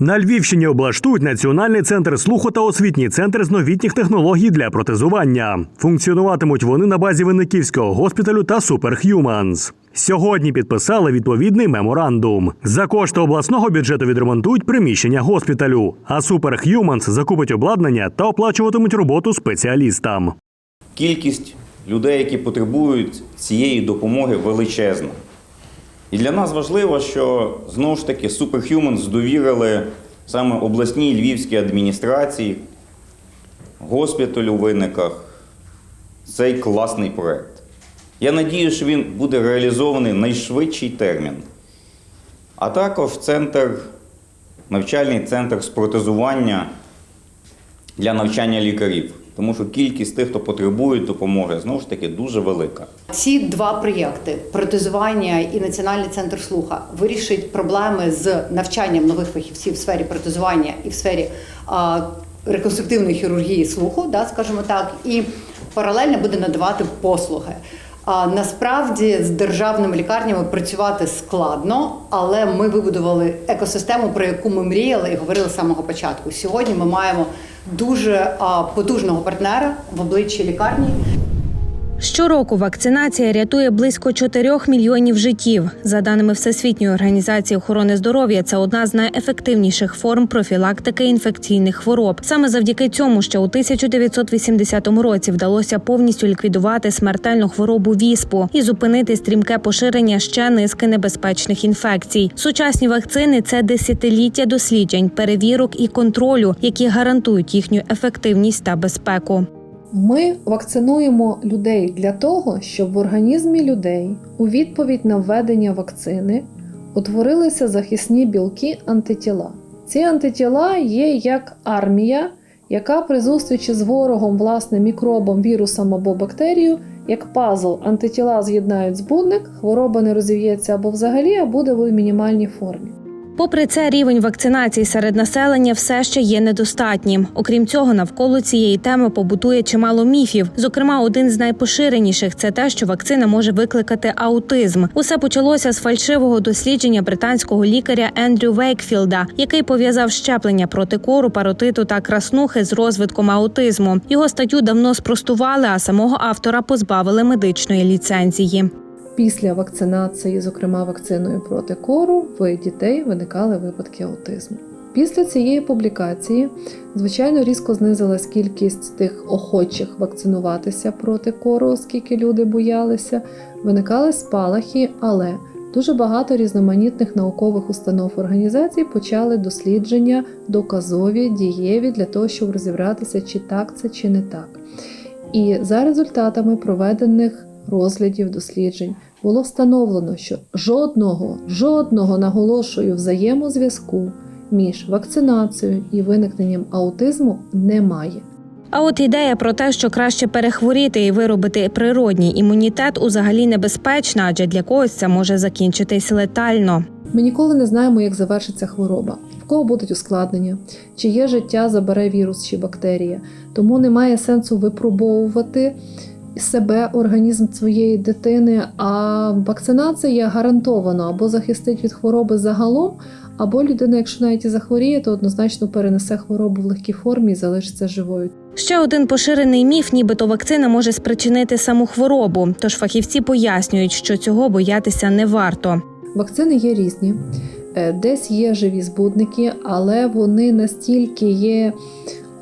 На Львівщині облаштують національний центр слуху та освітній центр з новітніх технологій для протезування. Функціонуватимуть вони на базі Винниківського госпіталю та Superhumans. Сьогодні підписали відповідний меморандум. За кошти обласного бюджету відремонтують приміщення госпіталю, а Superhumans закупить обладнання та оплачуватимуть роботу спеціалістам. Кількість людей, які потребують цієї допомоги, величезна. І для нас важливо, що знову ж таки Superhumans довірили саме обласній львівській адміністрації, госпіталю в виниках цей класний проект. Я надію, що він буде реалізований найшвидший термін. А також центр, навчальний центр з протезування для навчання лікарів. Тому що кількість тих, хто потребує допомоги, знову ж таки дуже велика. Ці два проєкти протезування і Національний центр слуха вирішить проблеми з навчанням нових фахівців в сфері протезування і в сфері а, реконструктивної хірургії слуху, да, скажімо так, і паралельно буде надавати послуги. А насправді з державними лікарнями працювати складно, але ми вибудували екосистему, про яку ми мріяли і говорили з самого початку. Сьогодні ми маємо дуже потужного партнера в обличчі лікарні. Щороку вакцинація рятує близько 4 мільйонів життів. За даними Всесвітньої організації охорони здоров'я, це одна з найефективніших форм профілактики інфекційних хвороб. Саме завдяки цьому, ще у 1980 році вдалося повністю ліквідувати смертельну хворобу віспу і зупинити стрімке поширення ще низки небезпечних інфекцій. Сучасні вакцини це десятиліття досліджень, перевірок і контролю, які гарантують їхню ефективність та безпеку. Ми вакцинуємо людей для того, щоб в організмі людей у відповідь на введення вакцини утворилися захисні білки антитіла. Ці антитіла є як армія, яка при зустрічі з ворогом, власне, мікробом, вірусом або бактерією, як пазл, антитіла з'єднають збудник, хвороба не розів'ється або взагалі, а буде в мінімальній формі. Попри це, рівень вакцинації серед населення все ще є недостатнім. Окрім цього, навколо цієї теми побутує чимало міфів. Зокрема, один з найпоширеніших це те, що вакцина може викликати аутизм. Усе почалося з фальшивого дослідження британського лікаря Ендрю Вейкфілда, який пов'язав щеплення проти кору, паротиту та краснухи з розвитком аутизму. Його статтю давно спростували, а самого автора позбавили медичної ліцензії. Після вакцинації, зокрема вакциною проти кору, в дітей виникали випадки аутизму. Після цієї публікації, звичайно, різко знизилась кількість тих охочих вакцинуватися проти кору, оскільки люди боялися. Виникали спалахи, але дуже багато різноманітних наукових установ організацій почали дослідження доказові, дієві для того, щоб розібратися, чи так це, чи не так. І за результатами проведених розглядів досліджень було встановлено, що жодного, жодного наголошую взаємозв'язку між вакцинацією і виникненням аутизму немає. А от ідея про те, що краще перехворіти і виробити природній імунітет, узагалі небезпечна, адже для когось це може закінчитись летально. Ми ніколи не знаємо, як завершиться хвороба, в кого будуть ускладнення, чиє життя забере вірус чи бактерія. Тому немає сенсу випробовувати себе, організм своєї дитини. А вакцинація гарантовано або захистить від хвороби загалом, або людина, якщо навіть і захворіє, то однозначно перенесе хворобу в легкій формі і залишиться живою. Ще один поширений міф, нібито вакцина може спричинити саму хворобу. Тож фахівці пояснюють, що цього боятися не варто. Вакцини є різні. Е, Десь є живі збудники, але вони настільки є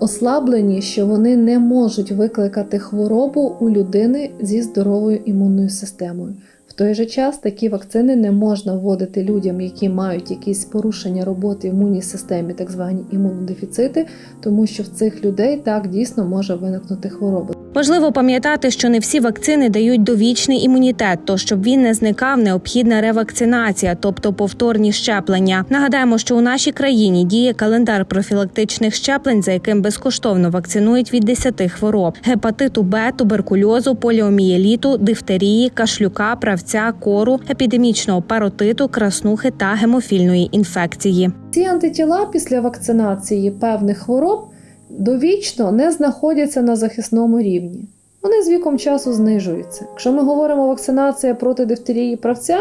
ослаблені, що вони не можуть викликати хворобу у людини зі здоровою імунною системою. В той же час такі вакцини не можна вводити людям, які мають якісь порушення роботи імунній системі, так звані імунодефіцити, тому що в цих людей так дійсно може виникнути хвороба. Важливо пам'ятати, що не всі вакцини дають довічний імунітет, то щоб він не зникав, необхідна ревакцинація, тобто повторні щеплення. Нагадаємо, що у нашій країні діє календар профілактичних щеплень, за яким безкоштовно вакцинують від 10 хвороб: гепатиту Б, туберкульозу, поліомієліту, дифтерії, кашлюка, правця, кору, епідемічного паротиту, краснухи та гемофільної інфекції. Ці антитіла після вакцинації певних хвороб довічно не знаходяться на захисному рівні. Вони з віком часу знижуються. Якщо ми говоримо вакцинація проти дифтерії правця,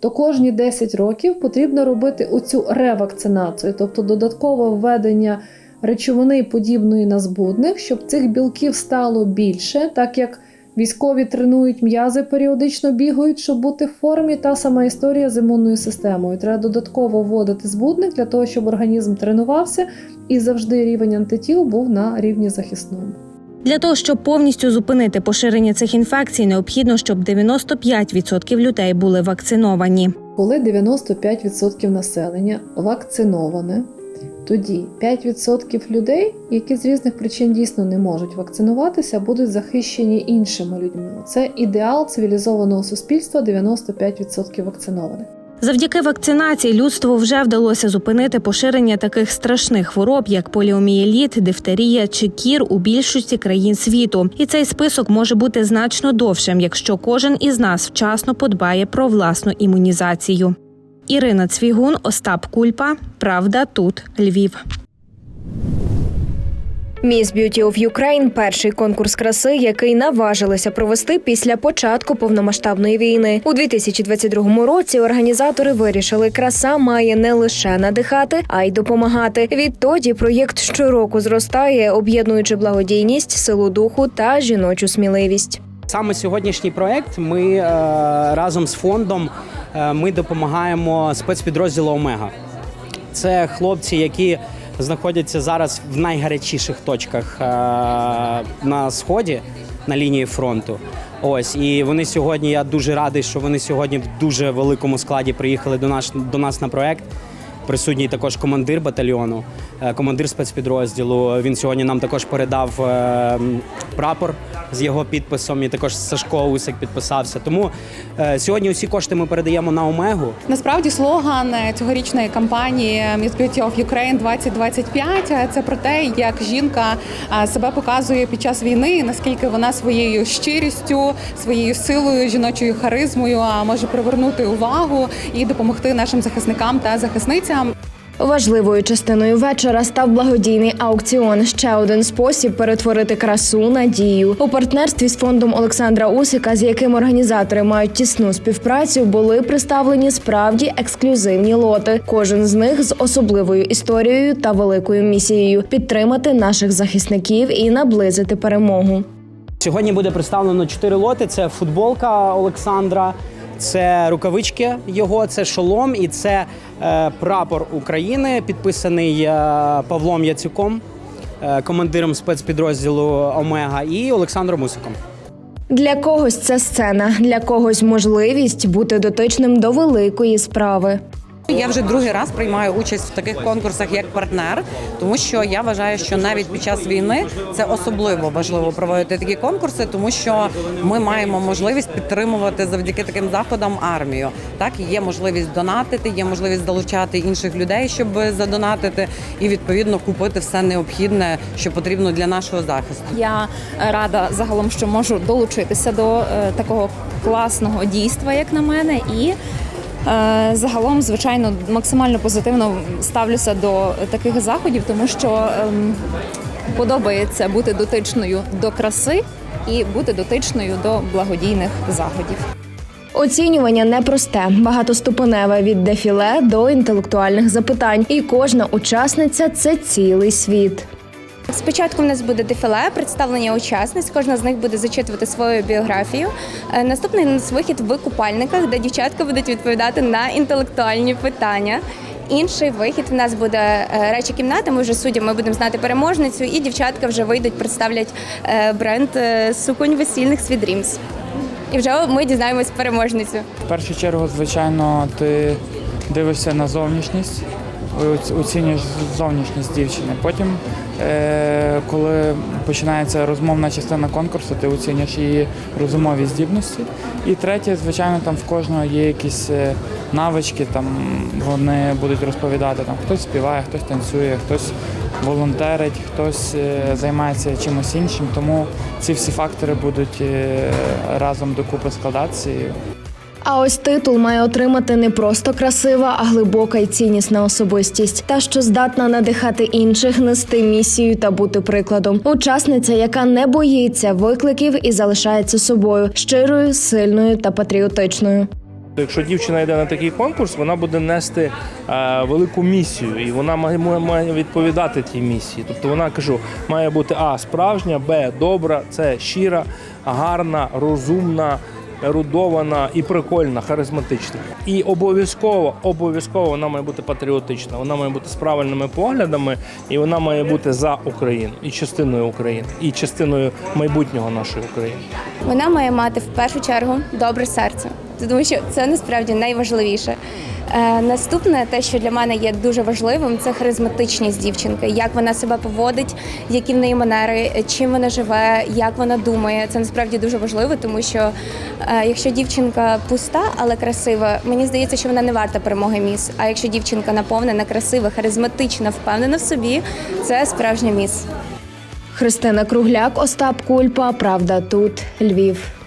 то кожні 10 років потрібно робити оцю ревакцинацію, тобто додаткове введення речовини подібної на збудник, щоб цих білків стало більше, так як військові тренують м'язи, періодично бігають, щоб бути в формі. Та сама історія з імунною системою. Треба додатково вводити збудник для того, щоб організм тренувався і завжди рівень антитіл був на рівні захисному. Для того, щоб повністю зупинити поширення цих інфекцій, необхідно, щоб 95% людей були вакциновані. Коли 95% населення вакциноване, тоді 5% людей, які з різних причин дійсно не можуть вакцинуватися, будуть захищені іншими людьми. Це ідеал цивілізованого суспільства 95% вакцинованих. Завдяки вакцинації людству вже вдалося зупинити поширення таких страшних хвороб, як поліомієліт, дифтерія чи кір у більшості країн світу. І цей список може бути значно довшим, якщо кожен із нас вчасно подбає про власну імунізацію. Ірина Цвігун, Остап Кульпа. Правда, тут Львів. Miss Beauty of Ukraine – перший конкурс краси, який наважилися провести після початку повномасштабної війни. У 2022 році організатори вирішили, краса має не лише надихати, а й допомагати. Відтоді проєкт щороку зростає, об'єднуючи благодійність, силу духу та жіночу сміливість. Саме сьогоднішній проект ми е, разом з фондом е, ми допомагаємо спецпідрозділу Омега. Це хлопці, які знаходяться зараз в найгарячіших точках е, на сході на лінії фронту. Ось і вони сьогодні. Я дуже радий, що вони сьогодні в дуже великому складі приїхали до нас до нас на проект. Присутній також командир батальйону, командир спецпідрозділу. Він сьогодні нам також передав е, прапор з його підписом. І також Сашко Усик підписався. Тому е, сьогодні усі кошти ми передаємо на Омегу. Насправді слоган е, цьогорічної кампанії of Ukraine 2025 – це про те, як жінка е, себе показує під час війни, наскільки вона своєю щирістю, своєю силою, жіночою харизмою може привернути увагу і допомогти нашим захисникам та захисницям. Важливою частиною вечора став благодійний аукціон. Ще один спосіб перетворити красу на дію. У партнерстві з фондом Олександра Усика, з яким організатори мають тісну співпрацю, були представлені справді ексклюзивні лоти. Кожен з них з особливою історією та великою місією підтримати наших захисників і наблизити перемогу. Сьогодні буде представлено чотири лоти: це футболка Олександра, це рукавички його, це шолом і це е, прапор України, підписаний е, Павлом Яцюком, е, командиром спецпідрозділу Омега, і Олександром Мусиком. Для когось це сцена, для когось можливість бути дотичним до великої справи. Я вже другий раз приймаю участь в таких конкурсах як партнер, тому що я вважаю, що навіть під час війни це особливо важливо проводити такі конкурси, тому що ми маємо можливість підтримувати завдяки таким заходам армію. Так є можливість донатити, є можливість залучати інших людей, щоб задонатити, і відповідно купити все необхідне, що потрібно для нашого захисту. Я рада загалом, що можу долучитися до е, такого класного дійства, як на мене, і загалом, звичайно, максимально позитивно ставлюся до таких заходів, тому що ем, подобається бути дотичною до краси і бути дотичною до благодійних заходів. Оцінювання непросте, багатоступеневе від дефіле до інтелектуальних запитань, і кожна учасниця це цілий світ. Спочатку в нас буде дефіле, представлення учасниць. Кожна з них буде зачитувати свою біографію. Е, Наступний у нас вихід в купальниках, де дівчатка будуть відповідати на інтелектуальні питання. Інший вихід в нас буде е, речі кімнати. Ми вже суддям, ми будемо знати переможницю, і дівчатка вже вийдуть, представлять е, бренд суконь весільних Свідрімс. І вже ми дізнаємось переможницю. В першу чергу, звичайно, ти дивишся на зовнішність, оцінюєш зовнішність дівчини. Потім, е, коли починається розмовна частина конкурсу, ти оцінюєш її розумові здібності. І третє, звичайно, там в кожного є якісь е, навички, там вони будуть розповідати, там хтось співає, хтось танцює, хтось волонтерить, хтось е, займається чимось іншим. Тому ці всі фактори будуть разом докупи складатися. А ось титул має отримати не просто красива, а глибока і ціннісна особистість, та що здатна надихати інших, нести місію та бути прикладом. Учасниця, яка не боїться викликів і залишається собою щирою, сильною та патріотичною. Якщо дівчина йде на такий конкурс, вона буде нести е, велику місію, і вона має- має відповідати тій місії. Тобто вона кажу, має бути а справжня, б добра, це щира, гарна, розумна, ерудована і прикольна, харизматична. І обов'язково, обов'язково вона має бути патріотична. Вона має бути з правильними поглядами, і вона має бути за Україну і частиною України, і частиною майбутнього нашої України. Вона має мати в першу чергу добре серце, тому що це насправді найважливіше. Е, наступне, те, що для мене є дуже важливим, це харизматичність дівчинки, як вона себе поводить, які в неї манери, чим вона живе, як вона думає. Це насправді дуже важливо, тому що е, якщо дівчинка пуста, але красива, мені здається, що вона не варта перемоги міс. А якщо дівчинка наповнена, красива, харизматична, впевнена в собі, це справжня міс. Христина Кругляк, Остап Кульпа. Правда, тут Львів.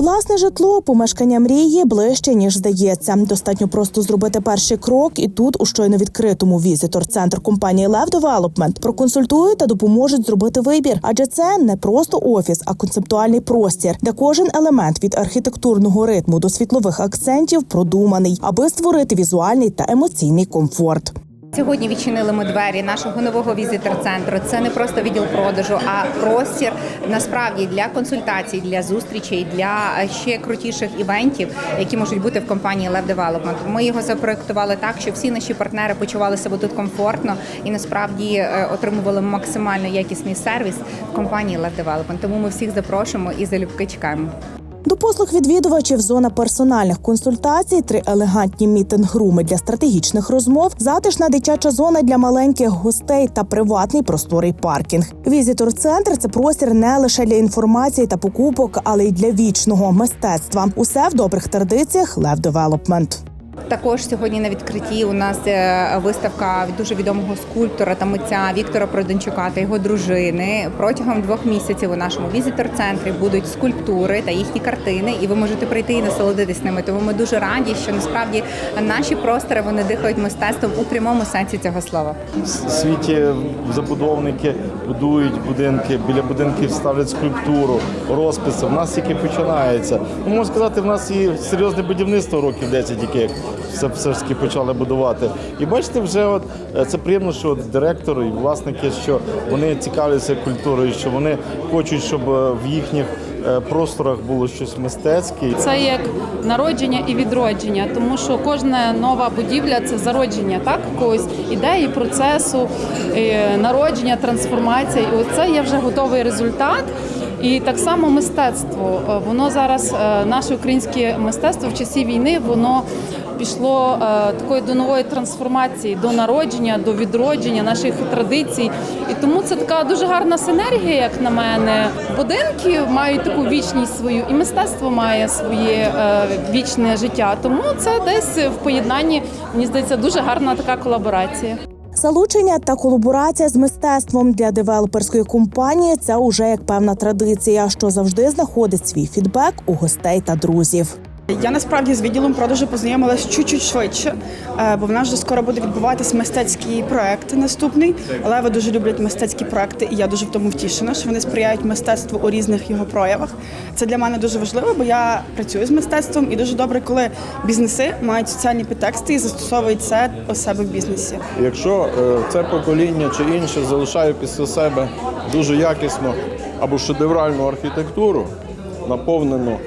Власне житло, помешкання мрії ближче ніж здається. Достатньо просто зробити перший крок, і тут у щойно відкритому візитор центр компанії Лев Девелопмент проконсультують та допоможуть зробити вибір. Адже це не просто офіс, а концептуальний простір, де кожен елемент від архітектурного ритму до світлових акцентів продуманий, аби створити візуальний та емоційний комфорт. Сьогодні відчинили ми двері нашого нового візитор-центру. Це не просто відділ продажу, а простір насправді для консультацій, для зустрічей, для е, ще крутіших івентів, які можуть бути в компанії Lev Development. Ми його запроектували так, щоб всі наші партнери почували себе тут комфортно і насправді е, отримували максимально якісний сервіс в компанії Lev Development. Тому ми всіх запрошуємо і залюбки чекаємо. До послуг відвідувачів зона персональних консультацій, три елегантні мітинг-руми для стратегічних розмов, затишна дитяча зона для маленьких гостей та приватний просторий паркінг. Візитор-центр це простір не лише для інформації та покупок, але й для вічного мистецтва. Усе в добрих традиціях Лев Девелопмент. Також сьогодні на відкритті у нас е, виставка від дуже відомого скульптора та митця Віктора Продончука та його дружини. Протягом двох місяців у нашому візитор-центрі будуть скульптури та їхні картини, і ви можете прийти і насолодитись ними. Тому ми дуже раді, що насправді наші простори вони дихають мистецтвом у прямому сенсі цього слова. В світі забудовники будують будинки, біля будинків ставлять скульптуру, розписи. В нас тільки починається. Ну, можна сказати, в нас і серйозне будівництво років 10 тільки як все, все ж таки почали будувати. І бачите, вже от е, це приємно, що от директори і власники, що вони цікавляться культурою, що вони хочуть, щоб е, в їхніх е, просторах було щось мистецьке. Це як народження і відродження, тому що кожна нова будівля це зародження так якоїсь ідеї, процесу, народження, трансформація. І оце є вже готовий результат. І так само мистецтво. Воно зараз, наше українське мистецтво в часі війни, воно пішло е, такої до нової трансформації, до народження, до відродження наших традицій. І тому це така дуже гарна синергія, як на мене. Будинки мають таку вічність свою, і мистецтво має своє е, вічне життя. Тому це десь в поєднанні, мені здається, дуже гарна така колаборація. Залучення та колаборація з мистецтвом для девелоперської компанії це уже як певна традиція, що завжди знаходить свій фідбек у гостей та друзів. Я насправді з відділом продажу познайомилась чуть-чуть швидше, е, бо в нас вже скоро буде відбуватись мистецький проект наступний. Леви дуже люблять мистецькі проекти, і я дуже в тому втішена, що вони сприяють мистецтву у різних його проявах. Це для мене дуже важливо, бо я працюю з мистецтвом, і дуже добре, коли бізнеси мають соціальні підтексти і застосовують це у себе в бізнесі. Якщо е, це покоління чи інше залишає після себе дуже якісну або шедевральну архітектуру, наповнену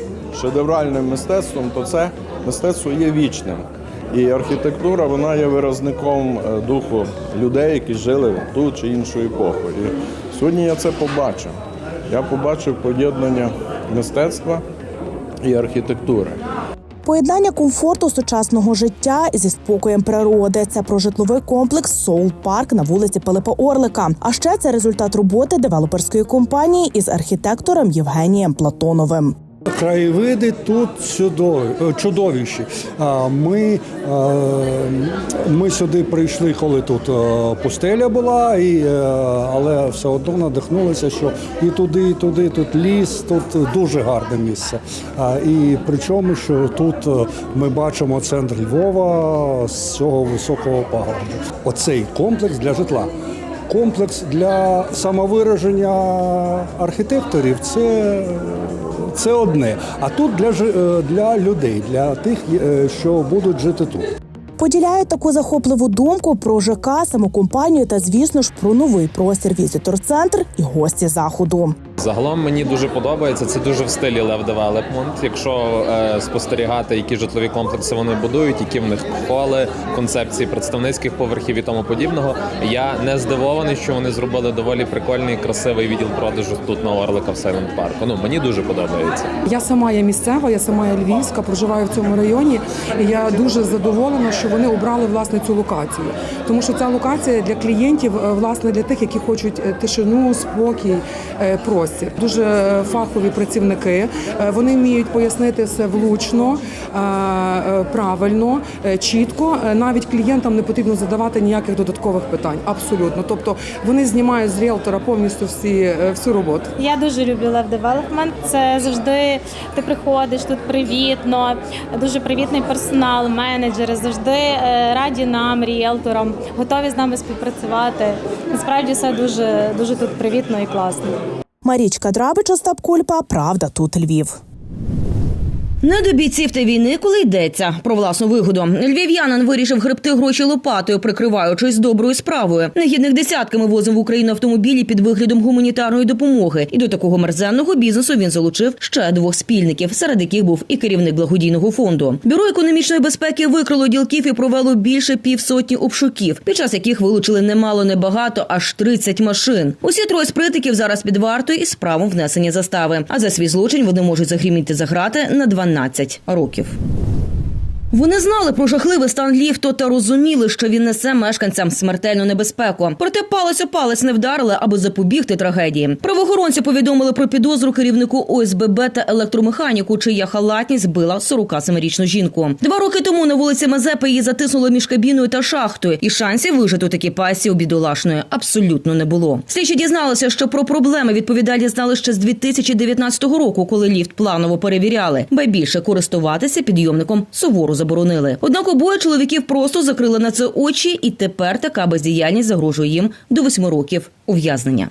шедевральним мистецтвом, то це мистецтво є вічним. І архітектура вона є виразником е, духу людей, які жили в ту чи іншу епоху. І сьогодні я це побачив. Я побачив поєднання мистецтва і архітектури. Поєднання комфорту сучасного життя зі спокоєм природи це про житловий комплекс Соул Парк на вулиці Пилипа Орлика. А ще це результат роботи девелоперської компанії із архітектором Євгенієм Платоновим. Краєвиди тут е, чудовіші. Ми, е, ми сюди прийшли, коли тут е, пустеля була, і, але все одно надихнулися, що і туди, і туди, тут ліс, тут дуже гарне місце. І причому, що тут ми бачимо центр Львова з цього високого пагорбу. Оцей комплекс для житла. комплекс для самовираження архітекторів це, це одне. А тут для, е, для людей, для тих, е, що будуть жити тут. Поділяють таку захопливу думку про ЖК, саму компанію та, звісно ж, про новий простір візитор-центр і гості заходу. Загалом мені дуже подобається. Це дуже в стилі Lev Development. Якщо е, спостерігати, які житлові комплекси вони будують, які в них холи, концепції представницьких поверхів і тому подібного. Я не здивований, що вони зробили доволі прикольний, красивий відділ продажу тут на Орлика в Сайленд Парку. Ну мені дуже подобається. Я сама є місцева, я сама є львівська, проживаю в цьому районі. І я дуже задоволена, що вони обрали власне цю локацію, тому що ця локація для клієнтів, е, власне, для тих, які хочуть е, тишину, спокій, е, простір. Дуже фахові працівники. Е, Вони вміють пояснити все влучно, е, е, правильно, чітко. Навіть клієнтам не потрібно задавати ніяких додаткових питань. Абсолютно. Тобто вони знімають з ріелтора повністю всі всю роботу. Я дуже люблю Love Development. Це завжди ти приходиш тут привітно, дуже привітний персонал, менеджери завжди раді нам, ріелторам, готові з нами співпрацювати. Насправді все дуже дуже тут привітно і класно. Марічка Драбич, Остап Кульпа, Правда, тут Львів. Не до бійців та війни, коли йдеться про власну вигоду. Львів'янин вирішив гребти гроші лопатою, прикриваючись доброю справою. Негідних десятками возив в Україну автомобілі під виглядом гуманітарної допомоги. І до такого мерзенного бізнесу він залучив ще двох спільників, серед яких був і керівник благодійного фонду. Бюро економічної безпеки викрило ділків і провело більше півсотні обшуків, під час яких вилучили немало небагато, аж 30 машин. Усі троє спритиків зараз під вартою із правом внесення застави. А за свій злочин вони можуть загріміти за грати на 12 років. Вони знали про жахливий стан ліфту та розуміли, що він несе мешканцям смертельну небезпеку. Проте палець о палець не вдарили, аби запобігти трагедії. Правоохоронці повідомили про підозру керівнику ОСББ та електромеханіку, чия халатність збила 47-річну жінку. Два роки тому на вулиці Мазепи її затиснуло між кабіною та шахтою, і шансів вижити у такій пасі у бідолашної абсолютно не було. Слідчі дізналися, що про проблеми відповідальні знали ще з 2019 року, коли ліфт планово перевіряли, ба більше користуватися підйомником суворо заборонили. Однак обоє чоловіків просто закрили на це очі, і тепер така бездіяльність загрожує їм до восьми років ув'язнення.